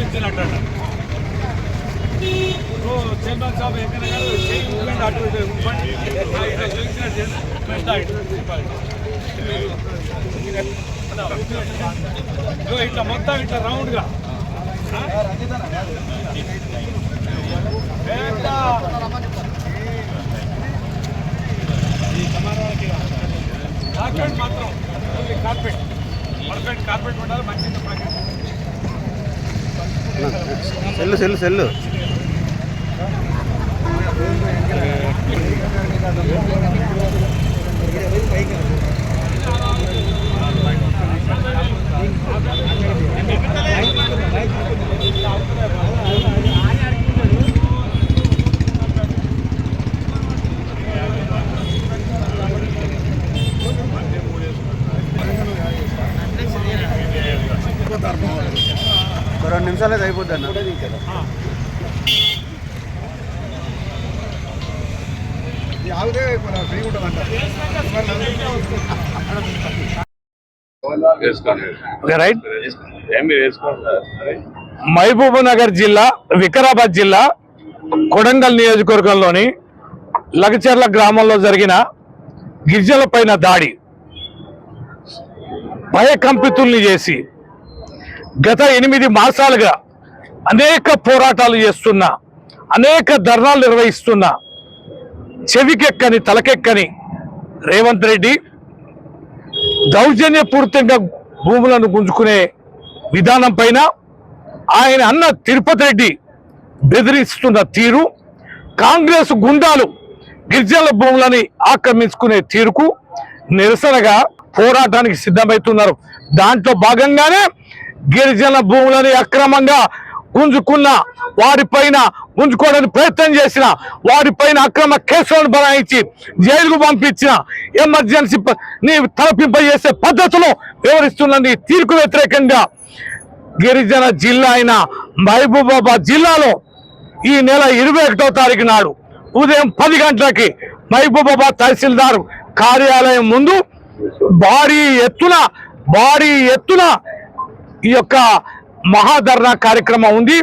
ఇచ్చినట్టు చైర్మన్ సాబ్ ఎక్కడ గారు అటు ఇటు ఇట్లా మొత్తం ఇట్లా రౌండ్గా. కార్పెట్ మాత్రం. కార్పెట్ పర్ఫెక్ట్ కార్పెట్ ఉండాలి మంచి సెల్లు సెల్లు సెల్లు ఒక రెండు నిమిషాలు అయితే అయిపోద్ది అన్న. రైట్. మహబూబ్ నగర్ జిల్లా వికారాబాద్ జిల్లా కొడంగల్ నియోజకవర్గంలోని లగచర్ల గ్రామంలో జరిగిన గిరిజనుల పైన దాడి. భయకంపితుల్ని చేసి గత ఎనిమిది మాసాలుగా అనేక పోరాటాలు చేస్తున్న అనేక ధర్నాలు నిర్వహిస్తున్న చెవికెక్కని తలకెక్కని రేవంత్ రెడ్డి దౌర్జన్యపూరితంగా భూములను గుంజుకునే విధానం పైన ఆయన అన్న తిరుపతి రెడ్డి బెదిరిస్తున్న తీరు కాంగ్రెస్ గుండాలు గిరిజనుల భూములని ఆక్రమించుకునే తీరుకు నిరసనగా పోరాటానికి సిద్ధమవుతున్నారు. దాంట్లో భాగంగానే గిరిజన భూములని అక్రమంగా గుంజుకున్న వారిపైన గుంజుకోవడానికి ప్రయత్నం చేసిన వారిపైన అక్రమ కేసులను బనాయించి జైలుకు పంపించిన ఎమర్జెన్సీ తలపింప ని తలపింపజేసే పద్ధతిలో వివరిస్తున్న నీ తీర్పు వ్యతిరేకంగా గిరిజన జిల్లా అయిన మహబూబాబాద్ జిల్లాలో ఈ నెల ఇరవై ఒకటో తారీఖు నాడు ఉదయం పది గంటలకి మహబూబాబాద్ తహసీల్దార్ కార్యాలయం ముందు భారీ ఎత్తున భారీ ఎత్తున ఈ యొక్క మహాధర్నా కార్యక్రమం ఉంది.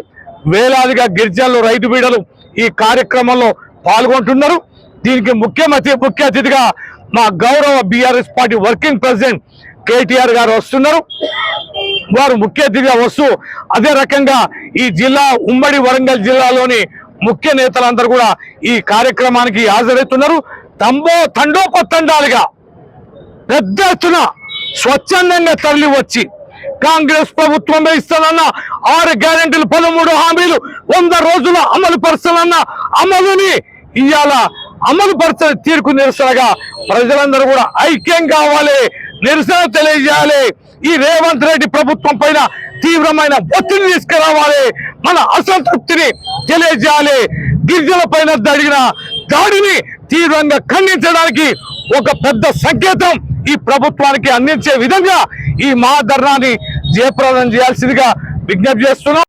వేలాదిగా గిరిజనులు రైతు బీడలు ఈ కార్యక్రమంలో పాల్గొంటున్నారు. దీనికి ముఖ్యమంత్రి ముఖ్య అతిథిగా మా గౌరవ BRS party working president KTR గారు వస్తున్నారు. వారు ముఖ్య అతిథిగా వస్తూ అదే రకంగా ఈ జిల్లా ఉమ్మడి వరంగల్ జిల్లాలోని ముఖ్య నేతలందరూ కూడా ఈ కార్యక్రమానికి హాజరవుతున్నారు. తంబో తండోపతండాలుగా పెద్ద ఎత్తున స్వచ్ఛందంగా తరలి వచ్చి కాంగ్రెస్ ప్రభుత్వమే ఇస్తానన్న ఆరు గ్యారెంటీలు పదమూడు హామీలు వంద రోజుల అమలు పరచాలన్న అమలుని ఇవాళ అమలు పరచని తీర్పు నిరసనగా ప్రజలందరూ కూడా ఐక్యం కావాలి నిరసన తెలియజేయాలి. ఈ రేవంత్ రెడ్డి ప్రభుత్వం పైన తీవ్రమైన ఒత్తిడి తీసుకురావాలి మన అసంతృప్తిని తెలియజేయాలి. గిరిజనుల పైన జరిగిన దాడిని తీవ్రంగా ఖండించడానికి ఒక పెద్ద సంకేతం. ఈ ప్రభుత్వానికి అందించే విధంగా ఈ మహాధర్నాన్ని జయప్రదం చేయాల్సిందిగా విజ్ఞప్తి చేస్తున్నాం.